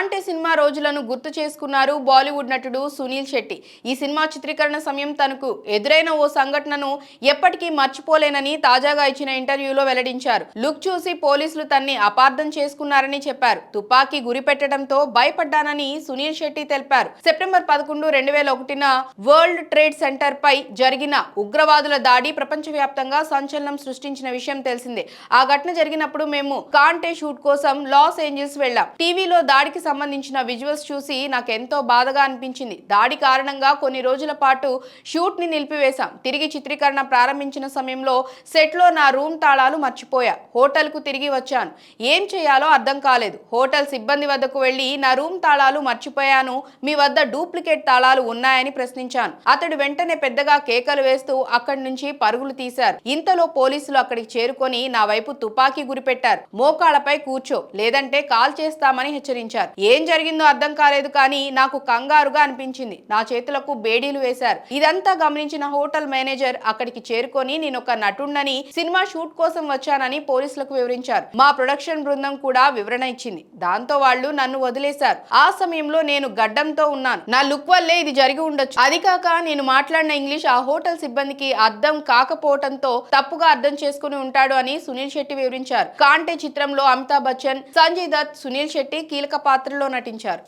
కాంటే cinema రోజులను గుర్తు చేసుకున్నారు బాలీవుడ్ నటుడు సునీల్ శెట్టి. ఈ సినిమా చిత్రీకరణ సమయం తనకు ఎదురైన ఓ సంఘటనను ఎప్పటికీ మర్చిపోలేనని తాజాగా ఇచ్చిన ఇంటర్వ్యూలో వెల్లడించారు. లుక్ చూసి పోలీసులు తన్ని అపార్థం చేసుకున్నారని చెప్పారు. తుపాకీ గురి పెట్టడంతో భయపడ్డానని సునీల్ శెట్టి తెలిపారు. సెప్టెంబర్ పదకొండు రెండు వేల ఒకటిన వరల్డ్ ట్రేడ్ సెంటర్ పై జరిగిన ఉగ్రవాదుల దాడి ప్రపంచవ్యాప్తంగా సంచలనం సృష్టించిన విషయం తెలిసిందే. ఆ ఘటన జరిగినప్పుడు మేము కాంటే షూట్ కోసం లాస్ ఏంజల్స్ వెళ్ళాం. టీవీలో దాడికి సంబంధించిన విజువల్స్ చూసి నాకు ఎంతో బాధగా అనిపించింది. దాడి కారణంగా కొన్ని రోజుల పాటు షూట్ని నిలిపివేశాం. తిరిగి చిత్రీకరణ ప్రారంభించిన సమయంలో సెట్లో నా రూమ్ తాళాలు మర్చిపోయా. హోటల్కు తిరిగి వచ్చాను. ఏం చేయాలో అర్థం కాలేదు. హోటల్ సిబ్బంది వద్దకు వెళ్ళి నా రూమ్ తాళాలు మర్చిపోయాను. మీ వద్ద డూప్లికేట్ తాళాలు ఉన్నాయని ప్రశ్నించాను. అతడు వెంటనే పెద్దగా కేకలు వేస్తూ అక్కడి నుంచి పరుగులు తీశారు. ఇంతలో పోలీసులు అక్కడికి చేరుకొని నా వైపు తుపాకీ గురిపెట్టారు. మోకాళ్ళపై కూర్చో. లేదంటే కాల్ చేస్తామని హెచ్చరించారు. ఏం జరిగిందో అర్థం కాలేదు కానీ నాకు కంగారుగా అనిపించింది. నా చేతులకు బేడీలు వేశారు. ఇదంతా గమనించిన హోటల్ మేనేజర్ అక్కడికి చేరుకొని నేను ఒక నటుండని సినిమా షూట్ కోసం వచ్చానని పోలీసులకు వివరించారు. మా ప్రొడక్షన్ బృందం కూడా వివరణ ఇచ్చింది. దాంతో వాళ్ళు నన్ను వదిలేశారు. ఆ సమయంలో నేను గడ్డంతో ఉన్నాను. నా లుక్ వల్లే ఇది జరిగి ఉండొచ్చు. అది కాక నేను మాట్లాడిన ఇంగ్లీష్ ఆ హోటల్ సిబ్బందికి అర్థం కాకపోవడంతో తప్పుగా అర్థం చేసుకుని ఉంటాడు అని సునీల్ శెట్టి వివరించారు. కాంటే చిత్రంలో అమితాబ్ బచ్చన్ సంజయ్ దత్ సునీల్ శెట్టి కీలక పాత్రలో నటించారు.